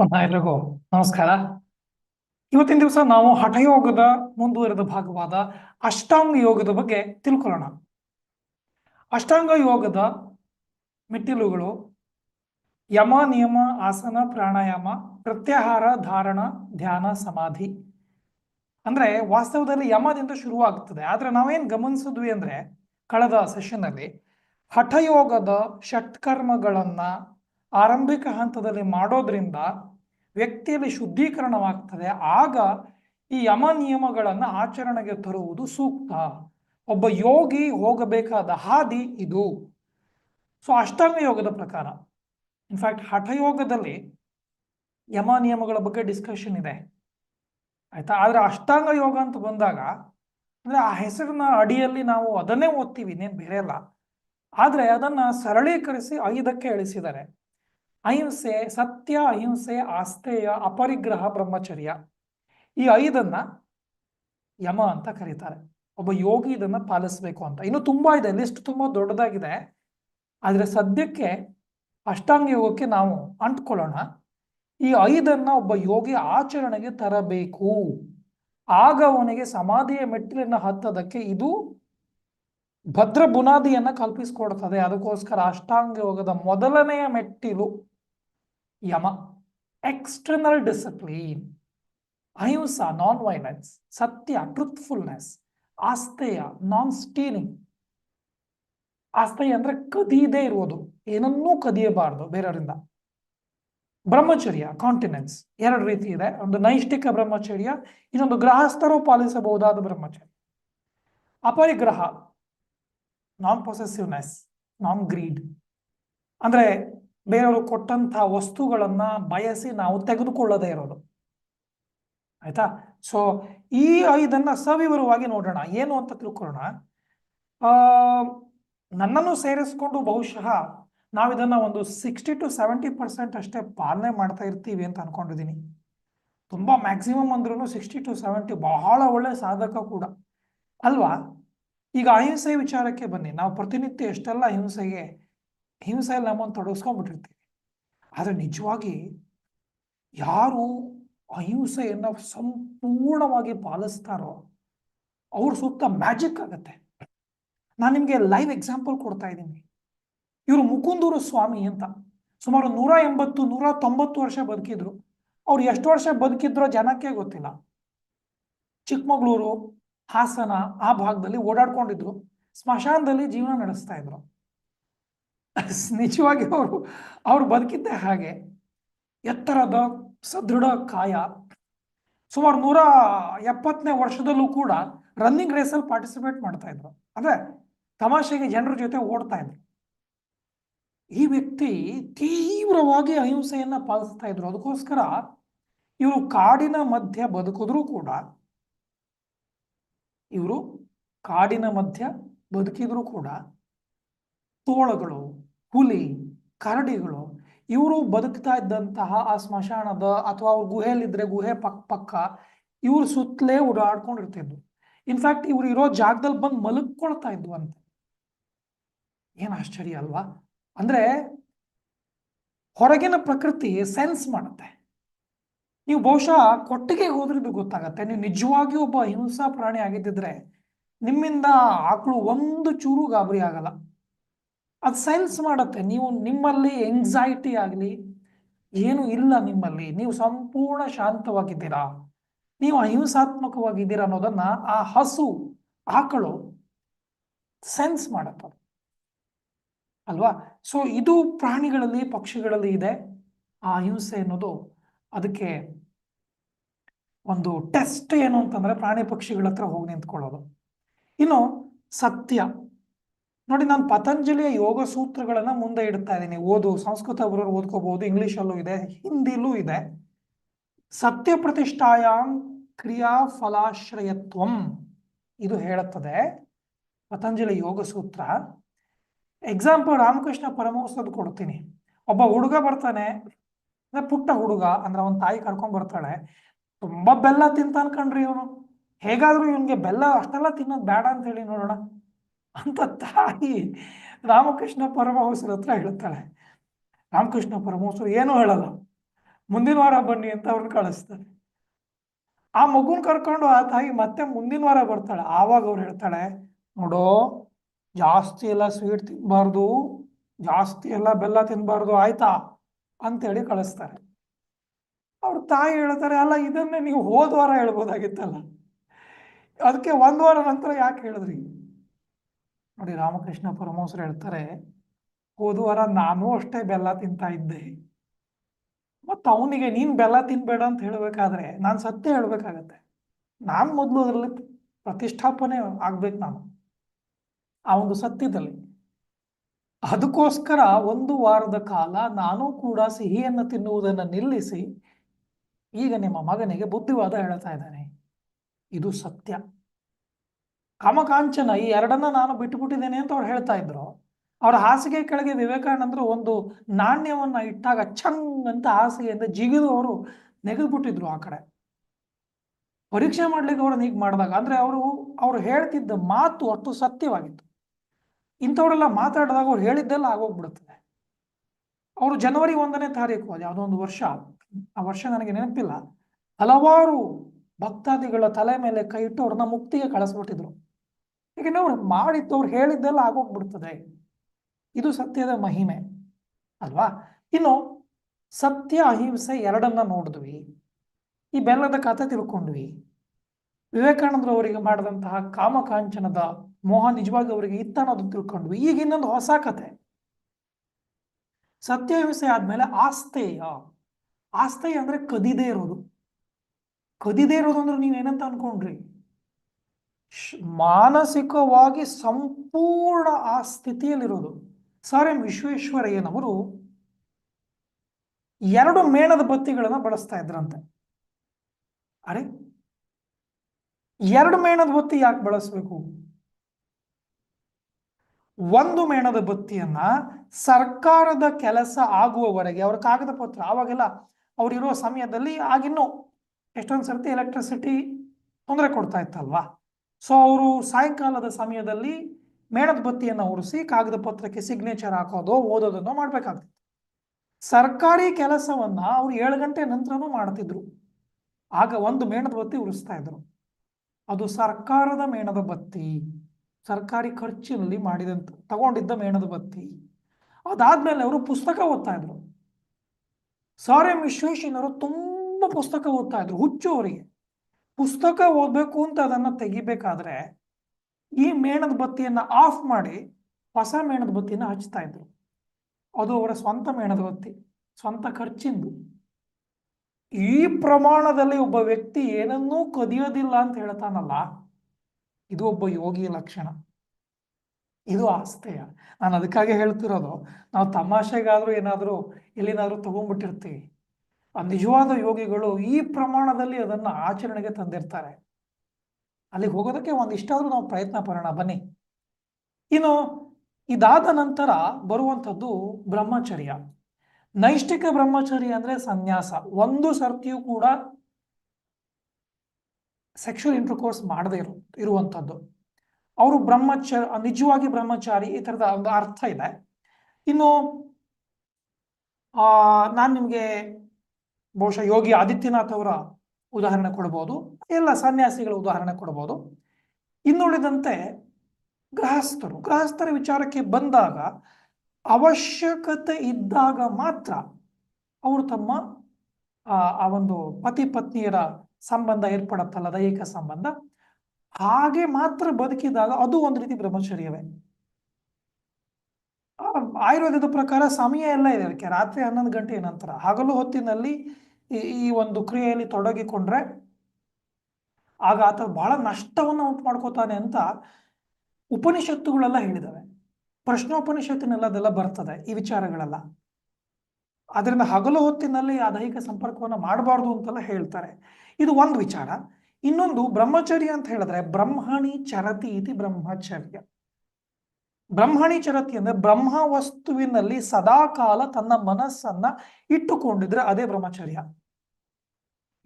ನಮಸ್ಕಾರ. ಇವತ್ತಿನ ದಿವಸ ನಾವು ಹಠಯೋಗದ ಮುಂದುವರೆದ ಭಾಗವಾದ ಅಷ್ಟಾಂಗ ಯೋಗದ ಬಗ್ಗೆ ತಿಳ್ಕೊಳ್ಳೋಣ. ಅಷ್ಟಾಂಗ ಯೋಗದ ಮೆಟ್ಟಿಲುಗಳು ಯಮ, ನಿಯಮ, ಆಸನ, ಪ್ರಾಣಾಯಾಮ, ಪ್ರತ್ಯಾಹಾರ, ಧಾರಣ, ಧ್ಯಾನ, ಸಮಾಧಿ. ಅಂದ್ರೆ ವಾಸ್ತವದಲ್ಲಿ ಯಮದಿಂದ ಶುರುವಾಗ್ತದೆ. ಆದ್ರೆ ನಾವೇನ್ ಗಮನಿಸಿದ್ವಿ ಅಂದ್ರೆ ಕಳೆದ ಸೆಷನ್ ಅಲ್ಲಿ ಹಠಯೋಗದ ಷಟ್ಕರ್ಮಗಳನ್ನ ಆರಂಭಿಕ ಹಂತದಲ್ಲಿ ಮಾಡೋದ್ರಿಂದ ವ್ಯಕ್ತಿಯಲ್ಲಿ ಶುದ್ಧೀಕರಣವಾಗ್ತದೆ. ಆಗ ಈ ಯಮ ನಿಯಮಗಳನ್ನು ಆಚರಣೆಗೆ ತರುವುದು ಸೂಕ್ತ. ಒಬ್ಬ ಯೋಗಿ ಹೋಗಬೇಕಾದ ಹಾದಿ ಇದು. ಸೊ ಅಷ್ಟಾಂಗ ಯೋಗದ ಪ್ರಕಾರ. ಇನ್ಫ್ಯಾಕ್ಟ್ ಹಠಯೋಗದಲ್ಲಿ ಯಮ ನಿಯಮಗಳ ಬಗ್ಗೆ ಡಿಸ್ಕಷನ್ ಇದೆ. ಆಯ್ತಾ? ಆದರೆ ಅಷ್ಟಾಂಗ ಯೋಗ ಅಂತ ಬಂದಾಗ, ಅಂದ್ರೆ ಆ ಹೆಸರಿನ ಅಡಿಯಲ್ಲಿ ನಾವು ಅದನ್ನೇ ಓದ್ತೀವಿ ಇನ್ನೇನು ಬೇರೆ ಅಲ್ಲ. ಆದರೆ ಅದನ್ನ ಸರಳೀಕರಿಸಿ ಐದಕ್ಕೆ ಇಳಿಸಿದ್ದಾರೆ ಅಹಿಂಸೆ, ಸತ್ಯ, ಅಹಿಂಸೆ ಆಸ್ತೇಯ ಅಪರಿಗ್ರಹ, ಬ್ರಹ್ಮಚರ್ಯ. ಈ ಐದನ್ನ ಯಮ ಅಂತ ಕರೀತಾರೆ. ಒಬ್ಬ ಯೋಗಿ ಇದನ್ನ ಪಾಲಿಸ್ಬೇಕು ಅಂತ. ಇನ್ನು ತುಂಬಾ ಇದೆ ಲಿಸ್ಟ್ ತುಂಬಾ ದೊಡ್ಡದಾಗಿದೆ. ಆದ್ರೆ ಸದ್ಯಕ್ಕೆ ಅಷ್ಟಾಂಗ ಯೋಗಕ್ಕೆ ನಾವು ಅಂಟ್ಕೊಳ್ಳೋಣ. ಈ ಐದನ್ನ ಒಬ್ಬ ಯೋಗಿ ಆಚರಣೆಗೆ ತರಬೇಕು. ಆಗ ಅವನಿಗೆ ಸಮಾಧಿಯ ಮೆಟ್ಟಿಲನ್ನು ಹತ್ತದಕ್ಕೆ ಇದು ಭದ್ರ ಬುನಾದಿಯನ್ನ ಕಲ್ಪಿಸಿಕೊಡ್ತದೆ. ಅದಕ್ಕೋಸ್ಕರ ಅಷ್ಟಾಂಗ ಯೋಗದ ಮೊದಲನೆಯ ಮೆಟ್ಟಿಲು ಯಮ ಎಕ್ಸ್ಟರ್ನಲ್ ಡಿಸಿಪ್ಲೀನ್ ಅಹಿಂಸಾ ನಾನ್ ವೈಲೆನ್ಸ್ ಸತ್ಯ ಟ್ರುತ್ಫುಲ್ನೆಸ್ ಆಸ್ತೇಯ ನಾನ್ ಸ್ಟೀನಿಂಗ್ ಆಸ್ತೇಯ ಅಂದ್ರೆ ಕದಿಯದೇ ಇರುವುದು. ಏನನ್ನೂ ಕದಿಯಬಾರದು ಬೇರೆಯವರಿಂದ. ಬ್ರಹ್ಮಚರ್ಯ ಕಾಂಟಿನೆನ್ಸ್ ಎರಡು ರೀತಿ ಇದೆ. ಒಂದು ನೈಷ್ಠಿಕ ಬ್ರಹ್ಮಚರ್ಯ, ಇನ್ನೊಂದು ಗೃಹಸ್ಥರು ಪಾಲಿಸಬಹುದಾದ ಬ್ರಹ್ಮಚರ್ಯ. ಅಪರಿಗ್ರಹ ನಾನ್ ಪೊಸೆಸಿವ್ನೆಸ್ ನಾನ್ ಗ್ರೀಡ್ ಅಂದ್ರೆ ಬೇರೆಯವರು ಕೊಟ್ಟಂತಹ ವಸ್ತುಗಳನ್ನ ಬಯಸಿ ನಾವು ತೆಗೆದುಕೊಳ್ಳದೇ ಇರೋದು. ಆಯ್ತಾ? ಸೊ ಈ ಇದನ್ನ ಸವಿವರವಾಗಿ ನೋಡೋಣ. ಏನು ಅಂತ ತಿಳ್ಕೊಳ್ಳೋಣ. ಆ, ನನ್ನನ್ನು ಸೇರಿಸ್ಕೊಂಡು ಬಹುಶಃ ನಾವಿದನ್ನ ಒಂದು ಸಿಕ್ಸ್ಟಿ ಟು ಸೆವೆಂಟಿ ಪರ್ಸೆಂಟ್ ಅಷ್ಟೇ ಪಾಲನೆ ಮಾಡ್ತಾ ಇರ್ತೀವಿ ಅಂತ ಅನ್ಕೊಂಡಿದ್ದೀನಿ ತುಂಬಾ ಮ್ಯಾಕ್ಸಿಮಮ್ ಅಂದ್ರೂ ಸಿಕ್ಸ್ಟಿ ಟು ಸೆವೆಂಟಿ ಬಹಳ ಒಳ್ಳೆ ಸಾಧಕ ಕೂಡ. ಅಲ್ವಾ? ಈಗ ಅಹಿಂಸೆ ವಿಚಾರಕ್ಕೆ ಬನ್ನಿ. ನಾವು ಪ್ರತಿನಿತ್ಯ ಎಷ್ಟೆಲ್ಲ ಹಿಂಸೆಗೆ ಹಿಂಸೆಯಲ್ಲಿ ನಮ್ಮನ್ನು ತೊಡಗಿಸ್ಕೊಂಡ್ಬಿಟ್ಟಿರ್ತೀವಿ. ಆದರೆ ನಿಜವಾಗಿ ಯಾರು ಅಹಿಂಸೆಯನ್ನ ಸಂಪೂರ್ಣವಾಗಿ ಪಾಲಿಸ್ತಾರೋ ಅವ್ರ ಸುತ್ತ ಮ್ಯಾಜಿಕ್ ಆಗತ್ತೆ. ನಾನು ನಿಮಗೆ ಲೈವ್ ಎಕ್ಸಾಂಪಲ್ ಕೊಡ್ತಾ ಇದ್ದೀನಿ. ಇವರು ಮುಕುಂದೂರು ಸ್ವಾಮಿ ಅಂತ. ಸುಮಾರು ನೂರ ಎಂಬತ್ತು, ನೂರ ತೊಂಬತ್ತು ವರ್ಷ ಬದುಕಿದ್ರು. ಅವ್ರು ಎಷ್ಟು ವರ್ಷ ಬದುಕಿದ್ರೋ ಜನಕ್ಕೆ ಗೊತ್ತಿಲ್ಲ. ಚಿಕ್ಕಮಗಳೂರು, ಹಾಸನ ಆ ಭಾಗದಲ್ಲಿ ಓಡಾಡ್ಕೊಂಡಿದ್ರು. ಸ್ಮಶಾನದಲ್ಲಿ ಜೀವನ ನಡೆಸ್ತಾ ಇದ್ರು. ನಿಜವಾಗಿ ಅವರು, ಅವ್ರು ಬದುಕಿದ್ದೆ ಹಾಗೆ ಎತ್ತರದ ಸದೃಢ ಕಾಯ. ಸುಮಾರು ನೂರ ಎಪ್ಪತ್ತನೇ ವರ್ಷದಲ್ಲೂ ಕೂಡ ರನ್ನಿಂಗ್ ರೇಸಲ್ಲಿ ಪಾರ್ಟಿಸಿಪೇಟ್ ಮಾಡ್ತಾ ಇದ್ರು. ಅಂದ್ರೆ ತಮಾಷೆಗೆ ಜನರ ಜೊತೆ ಓಡ್ತಾ ಇದ್ರು. ಈ ವ್ಯಕ್ತಿ ತೀವ್ರವಾಗಿ ಅಹಿಂಸೆಯನ್ನ ಪಾಲಿಸ್ತಾ ಇದ್ರು. ಅದಕ್ಕೋಸ್ಕರ ಇವರು ಕಾಡಿನ ಮಧ್ಯ ಬದುಕಿದ್ರು ಕೂಡ, ಇವರು ಕಾಡಿನ ಮಧ್ಯ ಬದುಕಿದ್ರು ಕೂಡ, ತೋಳಗಳು ಹುಲಿ, ಕರಡಿಗಳು, ಇವರು ಬದುಕ್ತಾ ಇದ್ದಂತಹ ಆ ಸ್ಮಶಾನದ ಅಥವಾ ಅವ್ರ ಗುಹೆಯಲ್ಲಿದ್ರೆ ಗುಹೆ ಪಕ್ಕ ಪಕ್ಕ ಇವ್ರ ಸುತ್ತಲೇ ಓಡಾಡ್ಕೊಂಡಿರ್ತಿದ್ವು ಇನ್ಫ್ಯಾಕ್ಟ್ ಇವ್ರು ಇರೋ ಜಾಗದಲ್ಲಿ ಬಂದು ಮಲಗ್ಕೊಳ್ತಾ ಇದ್ವು ಅಂತ. ಏನ್ ಆಶ್ಚರ್ಯ ಅಲ್ವಾ? ಅಂದ್ರೆ ಹೊರಗಿನ ಪ್ರಕೃತಿ ಸೆನ್ಸ್ ಮಾಡುತ್ತೆ. ನೀವು ಬಹುಶಃ ಕೊಟ್ಟಿಗೆ ಹೋದ್ರಿದ್ದು ಗೊತ್ತಾಗತ್ತೆ. ನೀವು ನಿಜವಾಗಿ ಒಬ್ಬ ಹಿಂಸಾ ಪ್ರಾಣಿ ಆಗಿದ್ದಿದ್ರೆ ನಿಮ್ಮಿಂದ ಆಕಳು ಒಂದು ಚೂರು ಗಾಬರಿ ಆಗಲ್ಲ. ಅದು ಸೆನ್ಸ್ ಮಾಡುತ್ತೆ. ನೀವು ನಿಮ್ಮಲ್ಲಿ ಎಂಗ್ಸೈಟಿ ಆಗಲಿ, ಏನು ಇಲ್ಲ ನಿಮ್ಮಲ್ಲಿ. ನೀವು ಸಂಪೂರ್ಣ ಶಾಂತವಾಗಿದ್ದೀರಾ? ನೀವು ಅಹಿಂಸಾತ್ಮಕವಾಗಿದ್ದೀರಾ ಅನ್ನೋದನ್ನ ಆ ಹಸು ಆಕಳು ಸೆನ್ಸ್ ಮಾಡುತ್ತೆ ಅಲ್ವಾ? ಸೊ ಇದು ಪ್ರಾಣಿಗಳಲ್ಲಿ, ಪಕ್ಷಿಗಳಲ್ಲಿ ಇದೆ. ಆ ಅಹಿಂಸೆ ಅನ್ನೋದು ಅದಕ್ಕೆ ಒಂದು ಟೆಸ್ಟ್ ಏನು ಅಂತಂದ್ರೆ ಪ್ರಾಣಿ ಪಕ್ಷಿಗಳ ಹತ್ರ ಹೋಗಿ ನಿಂತ್ಕೊಳ್ಳೋದು. ಇನ್ನು ಸತ್ಯ. ನೋಡಿ, ನಾನು ಪತಂಜಲಿಯ ಯೋಗ ಸೂತ್ರಗಳನ್ನ ಮುಂದೆ ಇಡ್ತಾ ಇದ್ದೀನಿ. ಓದು, ಸಂಸ್ಕೃತ ಬರೋರು ಓದ್ಕೋಬಹುದು, ಇಂಗ್ಲಿಷಲ್ಲೂ ಇದೆ, ಹಿಂದಿಲೂ ಇದೆ. ಸತ್ಯ ಪ್ರತಿಷ್ಠಾಯಾಮ್ ಕ್ರಿಯಾ ಫಲಾಶ್ರಯತ್ವಂ ಇದು ಹೇಳುತ್ತದೆ. ಪತಂಜಲಿ ಯೋಗ ಸೂತ್ರ. ಎಕ್ಸಾಂಪಲ್ ರಾಮಕೃಷ್ಣ ಪರಮೋತ್ಸವದ ಕೊಡ್ತೀನಿ. ಒಬ್ಬ ಹುಡುಗ ಬರ್ತಾನೆ, ಅಂದ್ರೆ ಪುಟ್ಟ ಹುಡುಗ, ಅಂದ್ರೆ ಅವನ ತಾಯಿ ಕರ್ಕೊಂಡ್ ಬರ್ತಾಳೆ. ತುಂಬಾ ಬೆಲ್ಲ ತಿಂತ ಅನ್ಕಂಡ್ರಿ ಇವನು. ಹೇಗಾದ್ರೂ ಇವನ್ಗೆ ಬೆಲ್ಲ ಅಷ್ಟೆಲ್ಲ ತಿನ್ನೋದು ಬೇಡ ಅಂತ ಹೇಳಿ ನೋಡೋಣ. ಅಂತ ತಾಯಿ ರಾಮಕೃಷ್ಣ ಪರಮಹಂಸರ ಹತ್ರ ಹೇಳ್ತಾಳೆ. ರಾಮಕೃಷ್ಣ ಪರಮಹಂಸರು ಏನೂ ಹೇಳಲ್ಲ. ಮುಂದಿನ ವಾರ ಬನ್ನಿ ಅಂತ ಅವ್ರನ್ನ ಕಳಿಸ್ತಾರೆ. ಆ ಮಗುನ ಕರ್ಕೊಂಡು ಆ ತಾಯಿ ಮತ್ತೆ ಮುಂದಿನ ವಾರ ಬರ್ತಾಳೆ. ಆವಾಗ ಅವ್ರು ಹೇಳ್ತಾಳೆ, ನೋಡೋ, ಜಾಸ್ತಿ ಎಲ್ಲ ಸ್ವೀಟ್ ತಿನ್ನಬಾರ್ದು ಜಾಸ್ತಿ ಎಲ್ಲ ಬೆಲ್ಲ ತಿನ್ನಬಾರ್ದು ಆಯ್ತಾ? ಅಂತೇಳಿ ಕಳಿಸ್ತಾರೆ. ಅವ್ರ ತಾಯಿ ಹೇಳ್ತಾರೆ, ಅಲ್ಲ, ಇದನ್ನೇ ನೀವು ಹೋದ ವಾರ ಹೇಳ್ಬೋದಾಗಿತ್ತಲ್ಲ. ಅದಕ್ಕೆ ಒಂದು ವಾರ ನಂತರ ಯಾಕೆ ಹೇಳಿದ್ರಿ? ನೋಡಿ ರಾಮಕೃಷ್ಣ ಪರಮಹಂಸರು ಹೇಳ್ತಾರೆ, ಹೋದ ವಾರ ನಾನು ಅಷ್ಟೇ ಬೆಲ್ಲ ತಿಂತಾ ಇದ್ದೆ. ಮತ್ತು ಅವನಿಗೆ ನೀನು ಬೆಲ್ಲ ತಿನ್ಬೇಡ ಅಂತ ಹೇಳಬೇಕಾದ್ರೆ ನಾನು ಸತ್ಯ ಹೇಳಬೇಕಾಗತ್ತೆ. ನಾನು ಮೊದಲು ಅದರಲ್ಲಿ ಪ್ರತಿಷ್ಠಾಪನೆ ಆಗ್ಬೇಕು ನಾನು. ಆ ಒಂದು ಸತ್ಯದಲ್ಲಿ. ಅದಕ್ಕೋಸ್ಕರ ಒಂದು ವಾರದ ಕಾಲ ನಾನು ಕೂಡ ಸಿಹಿಯನ್ನು ತಿನ್ನುವುದನ್ನು ನಿಲ್ಲಿಸಿ ಈಗ ನಿಮ್ಮ ಮಗನಿಗೆ ಬುದ್ಧಿವಾದ ಹೇಳ್ತಾ ಇದ್ದಾನೆ. ಇದು ಸತ್ಯ. ಕಾಮಕಾಂಚನ ಈ ಎರಡನ್ನ ನಾನು ಬಿಟ್ಟುಬಿಟ್ಟಿದ್ದೇನೆ ಅಂತ ಅವ್ರು ಹೇಳ್ತಾ ಇದ್ರು. ಅವ್ರ ಹಾಸಿಗೆ ಕೆಳಗೆ ವಿವೇಕಾನಂದರು ಒಂದು ನಾಣ್ಯವನ್ನ ಇಟ್ಟಾಗ ಚಂಗ್ ಅಂತ ಹಾಸಿಗೆಯಿಂದ ಜಿಗಿದು ಅವರು ನೆಗೆದ್ಬಿಟ್ಟಿದ್ರು ಆ ಕಡೆ. ಪರೀಕ್ಷೆ ಮಾಡ್ಲಿಕ್ಕೆ ಅವ್ರನ್ನ ಹೀಗೆ ಮಾಡಿದಾಗ, ಅಂದ್ರೆ ಅವರು, ಅವ್ರು ಹೇಳ್ತಿದ್ದ ಮಾತು ಅಷ್ಟು ಸತ್ಯವಾಗಿತ್ತು. ಇಂಥವರೆಲ್ಲ ಮಾತಾಡಿದಾಗ ಅವ್ರು ಹೇಳಿದ್ದೆಲ್ಲ ಆಗೋಗ್ಬಿಡುತ್ತದೆ ಅವರು ಜನವರಿ ಒಂದನೇ ತಾರೀಕು, ಅದು ಯಾವುದೋ ಒಂದು ವರ್ಷ, ಆ ವರ್ಷ ನನಗೆ ನೆನಪಿಲ್ಲ. ಹಲವಾರು ಭಕ್ತಾದಿಗಳ ತಲೆ ಮೇಲೆ ಕೈ ಇಟ್ಟು ಅವ್ರನ್ನ ಮುಕ್ತಿಗೆ ಕಳಿಸ್ಬಿಟ್ಟಿದ್ರು. ಯಾಕಂದ್ರೆ ಅವ್ರು ಮಾಡಿದ್ದು ಅವ್ರು ಹೇಳಿದ್ದೆಲ್ಲ ಆಗೋಗ್ಬಿಡ್ತದೆ. ಇದು ಸತ್ಯದ ಮಹಿಮೆ, ಅಲ್ವಾ? ಇನ್ನು ಸತ್ಯ, ಅಹಿಂಸೆ ಎರಡನ್ನ ನೋಡಿದ್ವಿ. ಈ ಬೆಲ್ಲದ ಕಥೆ ತಿಳ್ಕೊಂಡ್ವಿ. ವಿವೇಕಾನಂದರವರಿಗೆ ಮಾಡಿದಂತಹ ಕಾಮಕಾಂಚನದ ಮೋಹ ನಿಜವಾಗಿ ಅವರಿಗೆ ಇತ್ತನ್ನೋದು ತಿಳ್ಕೊಂಡ್ವಿ. ಈಗ ಇನ್ನೊಂದು ಹೊಸ ಕತೆ ಸತ್ಯ, ಅಹಿಂಸೆ ಆದ್ಮೇಲೆ ಆಸ್ತೇಯ ಆಸ್ತೇಯ ಅಂದ್ರೆ ಕದಿದೇ ಇರೋದು. ಕದಿದೇ ಇರೋದು ಅಂದ್ರೆ ನೀವೇನಂತ ಅನ್ಕೊಂಡ್ರಿ? ಮಾನಸಿಕವಾಗಿ ಸಂಪೂರ್ಣ ಆ ಸ್ಥಿತಿಯಲ್ಲಿರೋದು ಸರ್ ಎಂ ವಿಶ್ವೇಶ್ವರಯ್ಯನವರು ಎರಡು ಮೇಣದ ಬತ್ತಿಗಳನ್ನ ಬಳಸ್ತಾ ಇದ್ರಂತೆ. ಅರೆ, ಎರಡು ಮೇಣದ ಬತ್ತಿ ಯಾಕೆ ಬಳಸಬೇಕು? ಒಂದು ಮೇಣದ ಬತ್ತಿಯನ್ನ ಸರ್ಕಾರದ ಕೆಲಸ ಆಗುವವರೆಗೆ, ಅವರ ಕಾಗದ ಪತ್ರ ಅವಾಗೆಲ್ಲ ಅವರಿರೋ ಸಮಯದಲ್ಲಿ ಆಗಿನ್ನೂ ಎಷ್ಟೊಂದು ಸರ್ತಿ ಎಲೆಕ್ಟ್ರಿಸಿಟಿ ತೊಂದರೆ ಕೊಡ್ತಾ ಇತ್ತಲ್ವಾ? ಸೊ ಅವರು ಸಾಯಂಕಾಲದ ಸಮಯದಲ್ಲಿ ಮೇಣದ ಬತ್ತಿಯನ್ನು ಉರಿಸಿ ಕಾಗದ ಪತ್ರಕ್ಕೆ ಸಿಗ್ನೇಚರ್ ಹಾಕೋದೋ, ಓದೋದನ್ನು ಮಾಡ್ಬೇಕಾಗ್ತಿತ್ತು. ಸರ್ಕಾರಿ ಕೆಲಸವನ್ನ ಅವ್ರು ಏಳು ಗಂಟೆ ನಂತರನೂ ಮಾಡ್ತಿದ್ರು. ಆಗ ಒಂದು ಮೇಣದ ಬತ್ತಿ ಉರಿಸ್ತಾ ಇದ್ರು. ಅದು ಸರ್ಕಾರದ ಮೇಣದ ಬತ್ತಿ, ಸರ್ಕಾರಿ ಖರ್ಚಿನಲ್ಲಿ ಮಾಡಿದಂತ, ತಗೊಂಡಿದ್ದ ಮೇಣದ ಬತ್ತಿ. ಅದಾದ್ಮೇಲೆ ಅವರು ಪುಸ್ತಕ ಓದ್ತಾ ಇದ್ರು. ಸರ್ ಎಂ ವಿಶ್ವೇಶ್ವರಯ್ಯನವರು ತುಂಬಾ ಪುಸ್ತಕ ಓದ್ತಾ ಇದ್ರು ಹುಚ್ಚು ಅವರಿಗೆ. ಪುಸ್ತಕ ಓದ್ಬೇಕು ಅಂತ ಅದನ್ನ ತೆಗಿಬೇಕಾದ್ರೆ ಈ ಮೇಣದ ಬತ್ತಿಯನ್ನ ಆಫ್ ಮಾಡಿ ಹೊಸ ಮೇಣದ ಬತ್ತಿಯನ್ನ ಹಚ್ತಾ ಇದ್ರು. ಅದು ಅವರ ಸ್ವಂತ ಮೇಣದ ಬತ್ತಿ, ಸ್ವಂತ ಖರ್ಚಿಂದು. ಈ ಪ್ರಮಾಣದಲ್ಲಿ ಒಬ್ಬ ವ್ಯಕ್ತಿ ಏನನ್ನೂ ಕದಿಯೋದಿಲ್ಲ ಅಂತ ಹೇಳ್ತಾನಲ್ಲ, ಇದು ಒಬ್ಬ ಯೋಗಿಯ ಲಕ್ಷಣ. ಇದು ಆಸ್ತೆಯ ನಾನು ಅದಕ್ಕಾಗಿ ಹೇಳ್ತಿರೋದು, ನಾವು ತಮಾಷೆಗಾದ್ರೂ ಏನಾದರೂ ಎಲ್ಲಿನಾದ್ರೂ ತಗೊಂಡ್ಬಿಟ್ಟಿರ್ತೀವಿ. ಆ ನಿಜವಾದ ಯೋಗಿಗಳು ಈ ಪ್ರಮಾಣದಲ್ಲಿ ಅದನ್ನು ಆಚರಣೆಗೆ ತಂದಿರ್ತಾರೆ. ಅಲ್ಲಿಗೆ ಹೋಗೋದಕ್ಕೆ ಒಂದಿಷ್ಟಾದ್ರೂ ನಾವು ಪ್ರಯತ್ನ ಪಡೋಣ, ಬನ್ನಿ. ಇನ್ನು ಇದಾದ ನಂತರ ಬರುವಂಥದ್ದು ಬ್ರಹ್ಮಚರ್ಯ. ನೈಷ್ಠಿಕ ಬ್ರಹ್ಮಚರ್ಯ ಅಂದ್ರೆ ಸನ್ಯಾಸ. ಒಂದು ಸರ್ತಿಯೂ ಕೂಡ ಸೆಕ್ಷುವಲ್ ಇಂಟರ್ಕೋರ್ಸ್ ಮಾಡದೇ ಇರು, ಇರುವಂಥದ್ದು. ಅವರು ಬ್ರಹ್ಮಚ ನಿಜವಾಗಿ ಬ್ರಹ್ಮಚಾರಿ, ಈ ಥರದ ಒಂದು ಅರ್ಥ ಇದೆ. ಇನ್ನು ನಾನು ನಿಮಗೆ ಬಹುಶಃ ಯೋಗಿ ಆದಿತ್ಯನಾಥ್ ಅವರ ಉದಾಹರಣೆ ಕೊಡಬಹುದು ಎಲ್ಲ ಸನ್ಯಾಸಿಗಳ ಉದಾಹರಣೆ ಕೊಡಬಹುದು ಇನ್ನುಳಿದಂತೆ ಗೃಹಸ್ಥರು, ಗೃಹಸ್ಥರ ವಿಚಾರಕ್ಕೆ ಬಂದಾಗ ಅವಶ್ಯಕತೆ ಇದ್ದಾಗ ಮಾತ್ರ ಅವರು ತಮ್ಮ ಆ ಒಂದು ಪತಿ ಪತ್ನಿಯರ ಸಂಬಂಧ ಏರ್ಪಡತ್ತಲ್ಲ, ದೈಹಿಕ ಸಂಬಂಧ, ಹಾಗೆ ಮಾತ್ರ ಬದುಕಿದಾಗ ಅದು ಒಂದು ರೀತಿ ಬ್ರಹ್ಮಚರ್ಯವೇ. ಆಯುರ್ವೇದದ ಪ್ರಕಾರ ಸಮಯ ಎಲ್ಲ ಇದೆ. ಅದಕ್ಕೆ ರಾತ್ರಿ ಹನ್ನೊಂದು ಗಂಟೆಯ ನಂತರ. ಹಗಲು ಹೊತ್ತಿನಲ್ಲಿ ಈ ಈ ಒಂದು ಕ್ರಿಯೆಯಲ್ಲಿ ತೊಡಗಿಕೊಂಡ್ರೆ ಆಗ ಆತ ಬಹಳ ನಷ್ಟವನ್ನು ಉಂಟು ಮಾಡ್ಕೋತಾನೆ ಅಂತ ಉಪನಿಷತ್ತುಗಳೆಲ್ಲ ಹೇಳಿದಾವೆ. ಪ್ರಶ್ನೋಪನಿಷತ್ತಿನೆಲ್ಲ ಅದೆಲ್ಲ ಬರ್ತದೆ, ಈ ವಿಚಾರಗಳೆಲ್ಲ. ಅದರಿಂದ ಹಗಲು ಹೊತ್ತಿನಲ್ಲಿ ಆ ದೈಹಿಕ ಸಂಪರ್ಕವನ್ನು ಮಾಡಬಾರ್ದು ಅಂತೆಲ್ಲ ಹೇಳ್ತಾರೆ. ಇದು ಒಂದು ವಿಚಾರ. ಇನ್ನೊಂದು ಬ್ರಹ್ಮಚರ್ಯ ಅಂತ ಹೇಳಿದ್ರೆ ಬ್ರಹ್ಮಣಿ ಚರತಿ ಇತಿ ಬ್ರಹ್ಮಚರ್ಯ. ಬ್ರಹ್ಮಣಿ ಚರತಿ ಅಂದ್ರೆ ಬ್ರಹ್ಮ ವಸ್ತುವಿನಲ್ಲಿ ಸದಾಕಾಲ ತನ್ನ ಮನಸ್ಸನ್ನ ಇಟ್ಟುಕೊಂಡಿದ್ರೆ ಅದೇ ಬ್ರಹ್ಮಚರ್ಯ.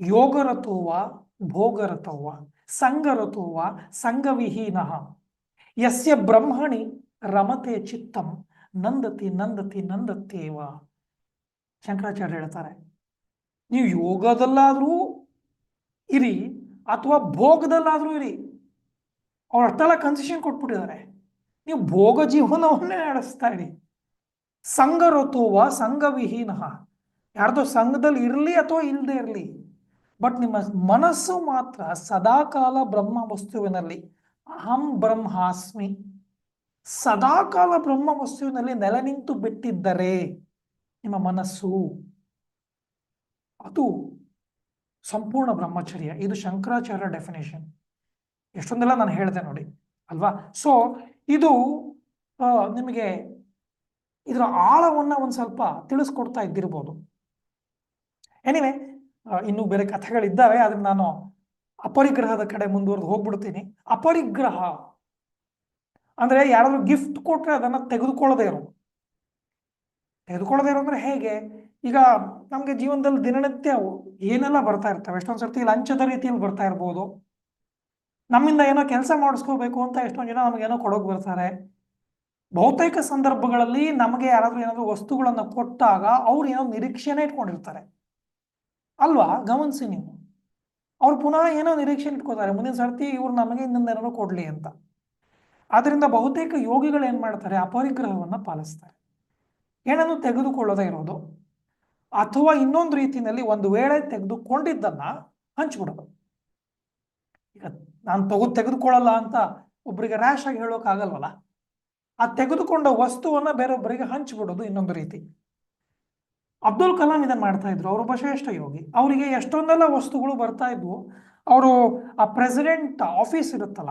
ಯೋಗರತೋವ ಭೋಗರತೋವ, ಸಂಗರತೋವ ಸಂಗವಿಹೀನ. ಯಸ್ಯ ಬ್ರಹ್ಮಣಿ ರಮತೆ ಚಿತ್ತಂ, ನಂದತಿ ನಂದತಿ ನಂದತ್ತೇವ. ಶಂಕರಾಚಾರ್ಯ ಹೇಳ್ತಾರೆ, ನೀವು ಯೋಗದಲ್ಲಾದರೂ ಇರಿ ಅಥವಾ ಭೋಗದಲ್ಲಾದರೂ ಇರಿ. ಅವ್ರು ಅಷ್ಟೆಲ್ಲ ಕನ್ಸೆಷನ್ ಕೊಟ್ಬಿಟ್ಟಿದ್ದಾರೆ. ನೀವು ಭೋಗ ಜೀವನವನ್ನೇ ನಡೆಸ್ತಾ ಇರಿ. ಸಂಘ ಸಂಘವಿಹೀನ. ಯಾರ್ದೋ ಸಂಘದಲ್ಲಿ ಇರಲಿ ಅಥವಾ ಇಲ್ಲದೆ ಇರಲಿ. ಬಟ್ ನಿಮ್ಮ ಮನಸ್ಸು ಮಾತ್ರ ಸದಾಕಾಲ ಬ್ರಹ್ಮ ವಸ್ತುವಿನಲ್ಲಿ. ಅಹಂ ಬ್ರಹ್ಮಾಸ್ಮಿ. ಸದಾಕಾಲ ಬ್ರಹ್ಮ ವಸ್ತುವಿನಲ್ಲಿ ನೆಲೆ ನಿಂತು ಬಿಟ್ಟಿದ್ದರೆ ನಿಮ್ಮ ಮನಸ್ಸು ಅದು ಸಂಪೂರ್ಣ ಬ್ರಹ್ಮಚರ್ಯ. ಇದು ಶಂಕರಾಚಾರ್ಯ ಡೆಫಿನೇಷನ್ ಎಷ್ಟೊಂದೆಲ್ಲ ನಾನು ಹೇಳಿದೆ ನೋಡಿ. ಅಲ್ವಾ? ಸೊ ಇದು ನಿಮಗೆ ಇದರ ಆಳವನ್ನ ಒಂದು ಸ್ವಲ್ಪ ತಿಳಿಸ್ಕೊಡ್ತಾ ಇದ್ದಿರ್ಬೋದು. ಎನಿವೆ ಇನ್ನು ಬೇರೆ ಕಥೆಗಳಿದ್ದಾವೆ ಅದನ್ನ ನಾನು ಅಪರಿಗ್ರಹದ ಕಡೆ ಮುಂದುವರೆದು ಹೋಗ್ಬಿಡ್ತೀನಿ. ಅಪರಿಗ್ರಹ ಅಂದ್ರೆ ಯಾರಾದ್ರೂ ಗಿಫ್ಟ್ ಕೊಟ್ರೆ ಅದನ್ನ ತೆಗೆದುಕೊಳ್ಳದೆ ಇರೋ ತೆಗೆದುಕೊಳ್ಳದೇ ಇರೋ ಅಂದ್ರೆ ಹೇಗೆ? ಈಗ ನಮಗೆ ಜೀವನದಲ್ಲಿ ದಿನನಿತ್ಯ ಏನೆಲ್ಲ ಬರ್ತಾ ಇರ್ತವೆ? ಎಷ್ಟೊಂದ್ಸರ್ತಿ ಲಂಚದ ರೀತಿಯಲ್ಲಿ ಬರ್ತಾ ಇರ್ಬೋದು. ನಮ್ಮಿಂದ ಏನೋ ಕೆಲಸ ಮಾಡಿಸ್ಕೋಬೇಕು ಅಂತ ಎಷ್ಟೊಂದು ಜನ ನಮಗೇನೋ ಕೊಡೋಕೆ ಬರ್ತಾರೆ. ಬಹುತೇಕ ಸಂದರ್ಭಗಳಲ್ಲಿ ನಮಗೆ ಯಾರಾದರೂ ಏನಾದರೂ ವಸ್ತುಗಳನ್ನು ಕೊಟ್ಟಾಗ ಅವ್ರು ಏನೋ ನಿರೀಕ್ಷೆನೇ ಇಟ್ಕೊಂಡಿರ್ತಾರೆ. ಅಲ್ವಾ? ಗಮನಿಸಿ ನೀವು. ಅವ್ರು ಪುನಃ ಏನೋ ನಿರೀಕ್ಷೆ ಇಟ್ಕೋತಾರೆ. ಮುಂದಿನ ಸರ್ತಿ ಇವ್ರು ನಮಗೆ ಇನ್ನೊಂದು ಏನಾದ್ರು ಕೊಡಲಿ ಅಂತ. ಆದ್ದರಿಂದ ಬಹುತೇಕ ಯೋಗಿಗಳು ಏನು ಮಾಡ್ತಾರೆ? ಅಪರಿಗ್ರಹವನ್ನು ಪಾಲಿಸ್ತಾರೆ. ಏನನ್ನು ತೆಗೆದುಕೊಳ್ಳೋದೇ ಇರೋದು. ಅಥವಾ ಇನ್ನೊಂದು ರೀತಿಯಲ್ಲಿ ಒಂದು ವೇಳೆ ತೆಗೆದುಕೊಂಡಿದ್ದನ್ನು ಹಂಚ್ಬಿಡೋದು. ಈಗ ನಾನು ತಗೋ, ತೆಗೆದುಕೊಳ್ಳಲ್ಲ ಅಂತ ಒಬ್ಬರಿಗೆ ರ್ಯಾಶ್ ಆಗಿ ಹೇಳೋಕ್ಕಾಗಲ್ವಲ್ಲ ಆ ತೆಗೆದುಕೊಂಡ ವಸ್ತುವನ್ನ ಬೇರೊಬ್ಬರಿಗೆ ಹಂಚಿಬಿಡೋದು ಇನ್ನೊಂದು ರೀತಿ. ಅಬ್ದುಲ್ ಕಲಾಂ ಇದನ್ನ ಮಾಡ್ತಾ ಇದ್ರು. ಅವರು ಶ್ರೇಷ್ಠ ಯೋಗಿ. ಅವರಿಗೆ ಎಷ್ಟೊಂದೆಲ್ಲ ವಸ್ತುಗಳು ಬರ್ತಾ ಇದ್ವು. ಅವರು ಆ ಪ್ರೆಸಿಡೆಂಟ್ ಆಫೀಸ್ ಇರುತ್ತಲ್ಲ,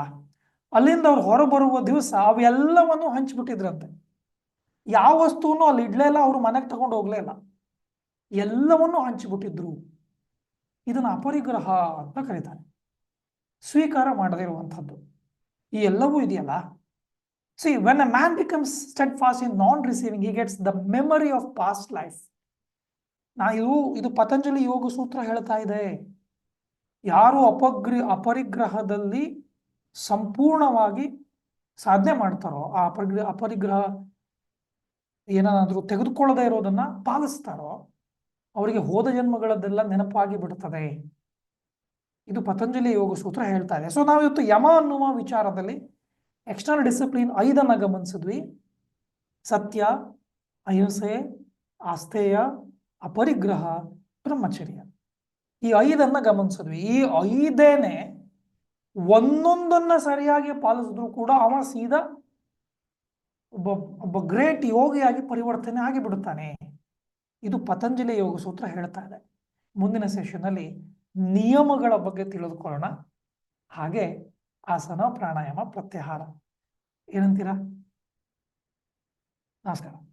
ಅಲ್ಲಿಂದ ಅವ್ರು ಹೊರಬರುವ ದಿವಸ ಅವೆಲ್ಲವನ್ನು ಹಂಚಿಬಿಟ್ಟಿದ್ರಂತೆ. ಯಾವ ವಸ್ತುವನ್ನು ಅಲ್ಲಿ ಇಡ್ಲೇ ಇಲ್ಲ, ಅವರು ಮನೆಗೆ ತಗೊಂಡು ಹೋಗ್ಲೇ ಇಲ್ಲ. ಎಲ್ಲವನ್ನು ಹಂಚಿಬಿಟ್ಟಿದ್ರು. ಇದನ್ನ ಅಪರಿಗ್ರಹ ಅಂತ ಕರೀತಾರೆ. ಸ್ವೀಕಾರ ಮಾಡದೇ ಇರುವಂಥದ್ದು ಈ ಎಲ್ಲವೂ ಇದೆಯಲ್ಲ? See when a man becomes steadfast in non receiving he gets the memory of past life ನಾ ಇದು ಇದು ಪತಂಜಲಿ ಯೋಗ ಸೂತ್ರ ಹೇಳ್ತಾ ಇದೆ. ಯಾರು ಅಪಗ್ರಿ, ಅಪರಿಗ್ರಹದಲ್ಲಿ ಸಂಪೂರ್ಣವಾಗಿ ಸಾಧನೆ ಮಾಡ್ತಾರೋ, ಆ ಅಪರಿಗ್ರಹ ಅಪರಿಗ್ರಹ ಏನಾದ್ರೂ ತೆಗೆದುಕೊಳ್ಳದೆ ಇರೋದನ್ನ ಪಾಲಿಸ್ತಾರೋ, ಅವರಿಗೆ ಹೋದ ಜನ್ಮಗಳದ್ದೆಲ್ಲ ನೆನಪಾಗಿ ಬಿಡುತ್ತದೆ ಇದು ಪತಂಜಲಿ ಯೋಗ ಸೂತ್ರ ಹೇಳ್ತಾ ಇದೆ ಸೊ ನಾವು ಇವತ್ತು ಯಮ ಅನ್ನುವ ವಿಚಾರದಲ್ಲಿ ಎಕ್ಸ್ಟರ್ನಲ್ ಡಿಸಿಪ್ಲಿನ್ ಐದನ್ನ ಗಮನಿಸಿದ್ವಿ. ಸತ್ಯ, ಅಹಿಂಸೆ, ಆಸ್ಥೇಯ, ಅಪರಿಗ್ರಹ, ಬ್ರಹ್ಮಚರ್ಯ. ಈ ಐದನ್ನ ಗಮನಿಸಿದ್ವಿ. ಈ ಐದೇನೆ ಒಂದೊಂದನ್ನ ಸರಿಯಾಗಿ ಪಾಲಿಸಿದ್ರು ಕೂಡ ಅವ ಸೀದಾ ಒಬ್ಬ ಒಬ್ಬ ಗ್ರೇಟ್ ಯೋಗಿಯಾಗಿ ಪರಿವರ್ತನೆ ಆಗಿಬಿಡುತ್ತಾನೆ. ಇದು ಪತಂಜಲಿ ಯೋಗ ಸೂತ್ರ ಹೇಳ್ತಾ ಇದೆ. ಮುಂದಿನ ಸೆಷನ್ ಅಲ್ಲಿ ನಿಯಮಗಳ ಬಗ್ಗೆ ತಿಳಿದುಕೊಳ್ಳೋಣ. ಹಾಗೆ ಆಸನ ಪ್ರಾಣಾಯಾಮ ಪ್ರತ್ಯಾಹಾರ. ಏನಂತೀರಾ? ನಮಸ್ಕಾರ.